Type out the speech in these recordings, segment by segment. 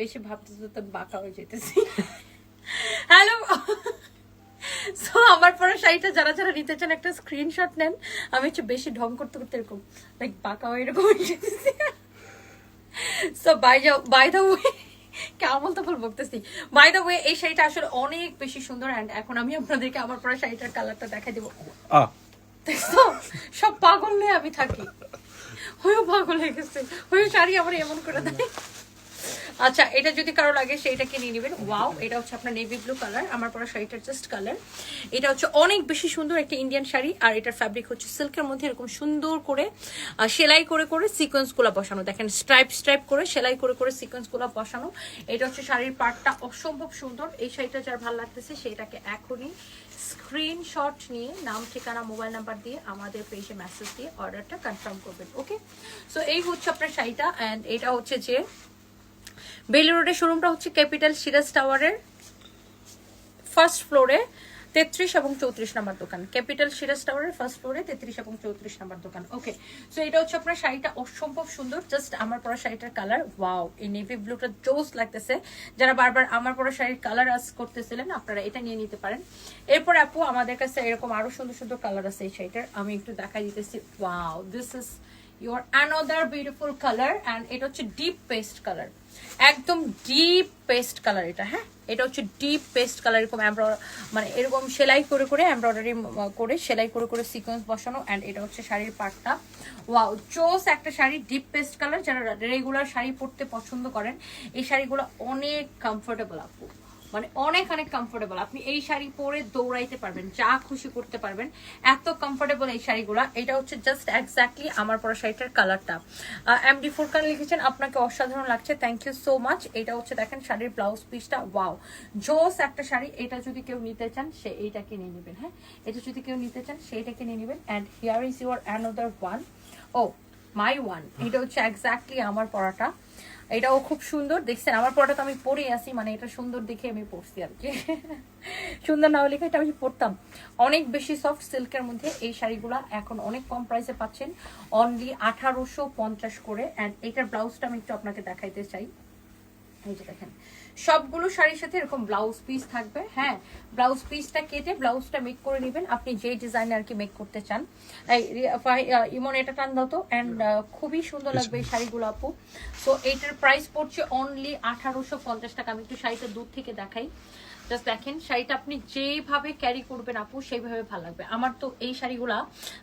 বেশি ভাবতেছে তো বাঁকা হয়ে যেতেছি। হ্যালো সো আমার পরে শাড়িটা যারা যারা নিতে চান একটা স্ক্রিনশট নেন। আমি হচ্ছে বেশি ঢং করতে করতে এরকম লাইক বাঁকা হয়ে এরকম হয়ে যেতেছি। সো বাই যাও বাই দ্য ওয়ে কেমন তো ফুল বকতেছি। বাই দ্য ওয়ে এই শাড়িটা আসলে অনেক বেশি সুন্দর অ্যান্ড এখন আমি আপনাদেরকে আমার পরে শাড়িটার কালারটা দেখাই দেবো। দেখছ? সব পাগল নিয়ে আমি থাকি। হয়েও পাগল হয়ে গেছে। হয়েও শাড়ি আমার এমন করে দেয়। আচ্ছা এটা যদি কারও লাগে, সেইটাকে নিয়ে নেবেন। ওয়াও, এটা হচ্ছে আপনার নেভি ব্লু কালার আমার পরা শাড়িটার জাস্ট কালার এটা হচ্ছে অনেক বেশি সুন্দর একটা ইন্ডিয়ান শাড়ি, আর এটার ফ্যাব্রিক হচ্ছে সিল্কের মধ্যে এরকম সুন্দর করে সেলাই করে করে সিকোয়েন্সগুলা বসানো। দেখেন স্ট্রাইপ স্ট্রাইপ করে সেলাই করে করে সিকোয়েন্সগুলা বসানো। এটা হচ্ছে শাড়ির পার্টটা অসম্ভব সুন্দর। এই শাড়িটা যার ভালো লাগতেছে, সেটাকে এখনই স্ক্রিনশট নিয়ে নাম, ঠিকানা মোবাইল নাম্বার দিয়ে আমাদের পেজে মেসেজ দিয়ে অর্ডারটা কনফার্ম করবেন ওকে সো এই হচ্ছে আপনার শাড়িটা অ্যান্ড এটা হচ্ছে যে বেলি রোডের শোরুমটা হচ্ছে ক্যাপিটাল সিরাজ টাওয়ারের ফার্স্ট ফ্লোরে, তেত্রিশ এবং চৌত্রিশ নাম্বার দোকান। ক্যাপিটাল সিরাজ টাওয়ারের ফার্স্ট ফ্লোরে, তেত্রিশ এবং চৌত্রিশ নাম্বার দোকান। ওকে সো এটা হচ্ছে আপনার শাড়িটা অসম্ভব সুন্দর। জাস্ট আমার পরা শাড়িটার কালার ওয়াও এই নেভি ব্লুটা জোস লাগতেছে। যারা বারবার আমার পরা শাড়ির কালার আস করতেছিলেন, আপনারা এটা নিয়ে নিতে পারেন। এরপর আপু, আমাদের কাছে এরকম আরও সুন্দর সুন্দর কালার আছে এই শাড়িটার। আমি একটু দেখাই দিতেছি। Wow this is your another beautiful colour and এটা হচ্ছে ডিপ পেস্ট কালার একদম ডিপ পেস্ট কালার এটা হ্যাঁ? এটা হচ্ছে ডিপ পেস্ট কালার এরকম মানে এরকম সেলাই করে করে এমব্রয়ডারি করে সেলাই করে করে সিকোয়েন্স বসানো অ্যান্ড এটা হচ্ছে শাড়ির পাটটা। ওয়াও চোস একটা শাড়ি ডিপ পেস্ট কালার যারা রেগুলার শাড়ি পরতে পছন্দ করেন, এই শাড়িগুলো অনেক কমফোর্টেবল আপু। মানে অনেক অনেক কমফোর্টেবল আপনি এই শাড়ি পরে দৌড়াইতে পারবেন, যা খুশি করতে পারবেন। এত কমফোর্টেবল এই শাড়িগুলো। এটা হচ্ছে জাস্ট এক্স্যাক্টলি আমার পরা শাড়িটার কালারটা এমডি ফোর কালার লিখেছেন, আপনাকে অসাধারণ লাগছে। থ্যাংক ইউ সো মাচ এটা হচ্ছে দেখেন শাড়ির ব্লাউজ পিসটা ওয়াও জোস একটা শাড়ি। এটা যদি কেউ নিতে চান, সে এইটাকে নিয়ে নেবেন হ্যাঁ? এটা যদি কেউ নিতে চান সেইটাকে নিয়ে নেবেন। And here is your another one oh my one এটা হচ্ছে এক্স্যাক্টলি আমার পড়াটা। এটাও খুব সুন্দর। দেখছেন, আমার পড়াটা তো আমি পরে আসি মানে এটা সুন্দর দেখে আমি পড়ছি আর কি। সুন্দর না হলে এটা আমি পড়তাম। অনেক বেশি সফট সিল্কের মধ্যে এই শাড়িগুলা এখন অনেক কম প্রাইসে পাচ্ছেন। অনলি আঠারোশো পঞ্চাশ করে। অ্যান্ড এটার ব্লাউজটা আমি একটু আপনাকে দেখাইতে চাই। এই যে দেখেন সবগুলো শাড়ির সাথে এরকম ব্লাউজ পিস থাকবে হ্যাঁ? ব্লাউজ পিসটা কেটে ব্লাউজটা মেক করে নেবেন। আপনি যে ডিজাইনে আর কি মেক করতে চান। ইমন এটা টান দাও তো অ্যান্ড খুবই সুন্দর লাগবে এই শাড়িগুলো আপু। সো এইটার প্রাইস পড়ছে অনলি আঠারোশো পঞ্চাশ টাকা। আমি একটু শাড়িটা দূর থেকে দেখাই। জাস্ট দেখেন শাড়িটা আপনি যেভাবে ক্যারি করবেন আপু সেইভাবে ভালো লাগবে। আমার তো এই শাড়িগুলা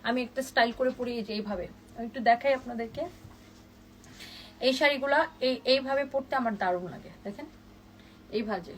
আমি একটা স্টাইল করে পরি এই যে এইভাবে একটু দেখাই আপনাদেরকে। এই শাড়িগুলা এই এইভাবে পরতে আমার দারুণ লাগে দেখেন? এই ভাজে।